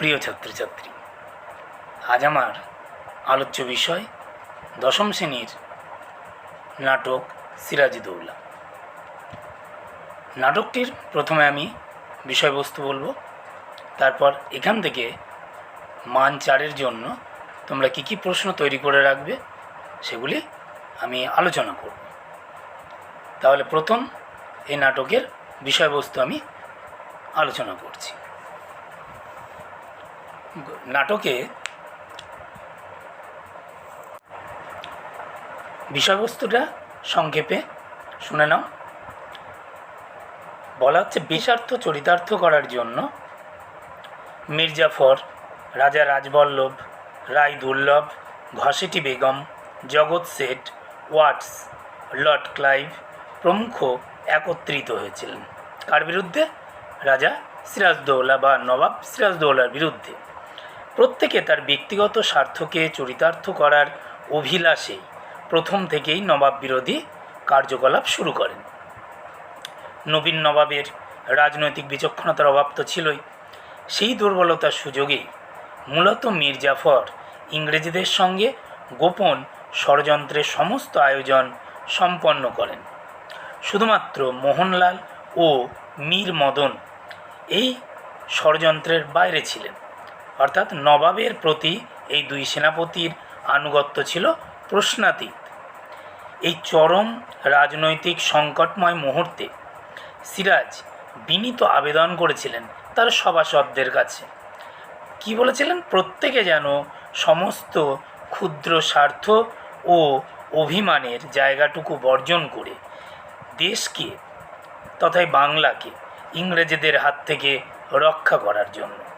প্রিয় ছাত্রছাত্রী, আজ আমার আলোচ্য বিষয় দশম শ্রেণির নাটক সিরাজদৌল্লা নাটকটির প্রথমে আমি বিষয়বস্তু বলব, তারপর এখান থেকে মান চারের জন্য তোমরা কী কী প্রশ্ন তৈরি করে রাখবে সেগুলি আমি আলোচনা করব। তাহলে প্রথম এই নাটকের বিষয়বস্তু আমি আলোচনা করছি। নাটকে বিষয়বস্তুটা সংক্ষেপে শুনে নাও। বলা হচ্ছে বিষার্থ চরিতার্থ করার জন্য মির্জাফর, রাজা রাজবল্লভ, রায় দুর্লভ, ঘসেটি বেগম, জগৎ শেঠ, ওয়াটস, লর্ড ক্লাইভ প্রমুখ একত্রিত হয়েছিলেন। কার বিরুদ্ধে? রাজা সিরাজদৌলা বা নবাব সিরাজদৌলার বিরুদ্ধে। প্রত্যেকে তার ব্যক্তিগত স্বার্থকে চরিতার্থ করার অভিলাষে প্রথম থেকেই নবাব বিরোধী কার্যকলাপ শুরু করেন। নবীন নবাবের রাজনৈতিক বিচক্ষণতার অভাব তো ছিলই। সেই দুর্বলতার সুযোগেই মূলত মীর জাফর ইংরেজদের সঙ্গে গোপন ষড়যন্ত্রের সমস্ত আয়োজন সম্পন্ন করেন। শুধুমাত্র মোহনলাল ও মীর মদন এই ষড়যন্ত্রের বাইরে ছিলেন। অর্থাৎ নবাবের প্রতি এই দুই সেনাপতির আনুগত্য ছিল প্রশ্নাতীত। এই চরম রাজনৈতিক সংকটময় মুহূর্তে সিরাজ বিনীত আবেদন করেছিলেন তার সভাসদদের কাছে। কি বলেছিলেন? প্রত্যেকে যেন সমস্ত ক্ষুদ্র স্বার্থ ও অভিমানের জায়গাটুকু বর্জন করে দেশকে তথায় বাংলাকে ইংরেজদের হাত থেকে রক্ষা করার জন্য।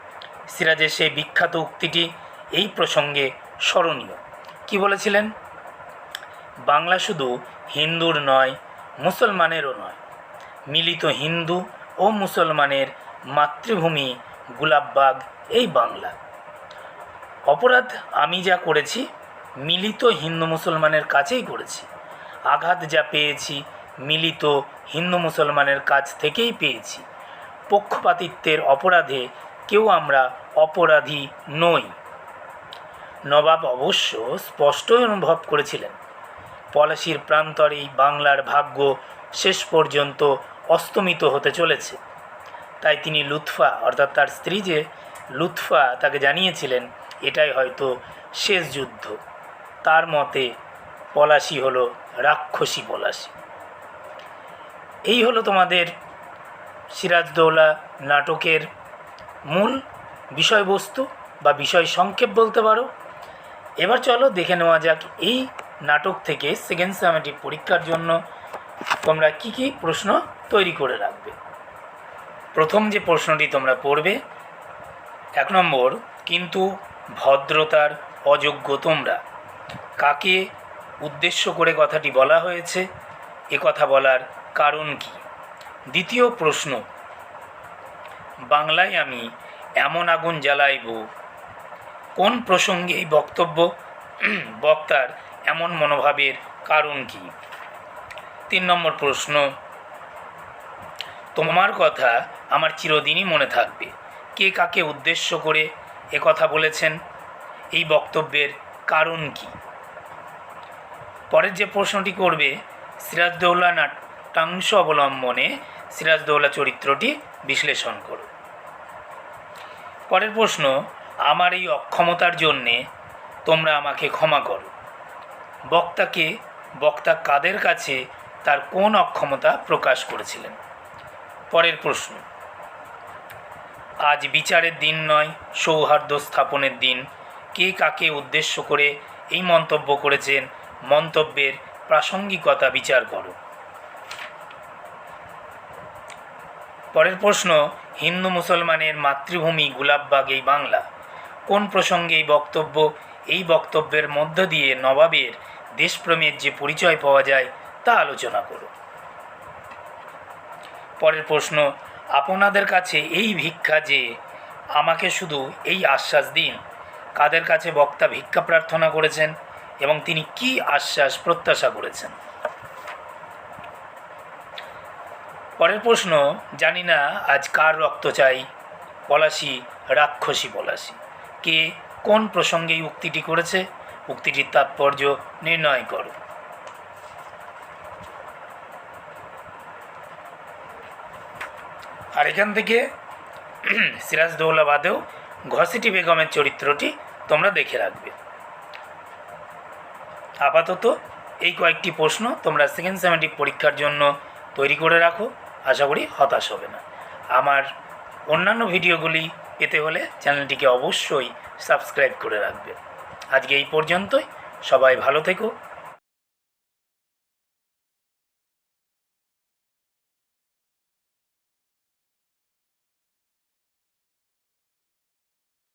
সিরাজের সেই বিখ্যাত উক্তিটি এই প্রসঙ্গে স্মরণীয়। কি বলেছিলেন? বাংলা শুধু হিন্দুর নয়, মুসলমানেরও নয়। মিলিত হিন্দু ও মুসলমানের মাতৃভূমি গুলাববাগ এই বাংলা। অপরাধ আমি যা করেছি, মিলিত হিন্দু মুসলমানের কাছেই করেছি। আঘাত যা পেয়েছি, মিলিত হিন্দু মুসলমানের কাছ থেকেই পেয়েছি। পক্ষপাতিত্বের অপরাধে কেউ আমরা অপরাধী নই। নবাব অবশ্য স্পষ্টই অনুভব করেছিলেন। পলাশির প্রান্তরেই বাংলার ভাগ্য শেষ পর্যন্ত অস্তমিত হতে চলেছে। তাই তিনি লুৎফা, অর্থাৎ তার স্ত্রী যে লুৎফা তাকে জানিয়েছিলেন, এটাই হয়তো শেষ যুদ্ধ। তার মতে পলাশি হলো রাক্ষসী পলাশি। এই হলো তোমাদের সিরাজদৌলা নাটকের মূল বিষয়বস্তু বা বিষয় সংক্ষেপ বলতে পারো। এবার চলো দেখে নেওয়া যাক এই নাটক থেকে সেকেন্ড সেমেটিভ পরীক্ষার জন্য তোমরা কি কি প্রশ্ন তৈরি করে রাখবে। প্রথম যে প্রশ্নটি তোমরা পড়বে, এক নম্বর, কিন্তু ভদ্রতার অযোগ্য তোমরা? কাকে উদ্দেশ্য করে কথাটি বলা হয়েছে? এ কথা বলার কারণ কি? দ্বিতীয় প্রশ্ন বাংলায় আমি এমন আগুন জ্বালাইব? কোন প্রসঙ্গে এই বক্তব্য? বক্তার এমন মনোভাবের কারণ কি? তিন নম্বর প্রশ্ন। তোমার কথা আমার চিরদিনই মনে থাকবে। কে কাকে উদ্দেশ্য করে এ কথা বলেছেন? এই বক্তব্যের কারণ কি? পরের যে প্রশ্নটি করবে সিরাজদৌল্লা নাট্যাংশ অবলম্বনে সিরাজদৌল্লা চরিত্রটি বিশ্লেষণ করো। পরের প্রশ্ন, আমার এই অক্ষমতার জন্যে তোমরা আমাকে ক্ষমা করো। বক্তাকে বক্তা কাদের কাছে তার কোন অক্ষমতা প্রকাশ করেছিলেন? পরের প্রশ্ন, আজ বিচারের দিন নয়, সৌহার্দ্য স্থাপনের দিন। কে কাকে উদ্দেশ্য করে এই মন্তব্য করেছেন? মন্তব্যের প্রাসঙ্গিকতা বিচার করো। পরের প্রশ্ন, হিন্দু মুসলমানের মাতৃভূমি গুলাববাগ এই বাংলা। কোন প্রসঙ্গে এই বক্তব্য? এই বক্তব্যের মধ্য দিয়ে নবাবের দেশপ্রেমের যে পরিচয় পাওয়া যায়, তা আলোচনা করুন পরের প্রশ্ন, আপনাদের কাছে এই ভিক্ষা যে, আমাকে শুধু এই আশ্বাস দিন। কাদের কাছে বক্তা ভিক্ষা প্রার্থনা করেছেন এবং তিনি কি আশ্বাস প্রত্যাশা করেছেন? পরের প্রশ্ন, জানি না আজ কার রক্ত চাই। পলাশি, রাক্ষসী পলাশী। কে কোন প্রসঙ্গে উক্তিটি করেছে? উক্তিটির তাৎপর্য নির্ণয় করো। আর এখান থেকে সিরাজদৌল্লা বাদেও ঘসিটি বেগমের চরিত্রটি তোমরা দেখে রাখবে। আপাতত এই কয়েকটি প্রশ্ন তোমরা সেকেন্ড সেমেটিক পরীক্ষার জন্য তৈরি করে রাখো। আশা করি হতাশ হবে না। আমার অন্যান্য ভিডিওগুলি পেতে হলে চ্যানেলটিকে অবশ্যই সাবস্ক্রাইব করে রাখবে আজকে এই পর্যন্তই। সবাই ভালো থেকো।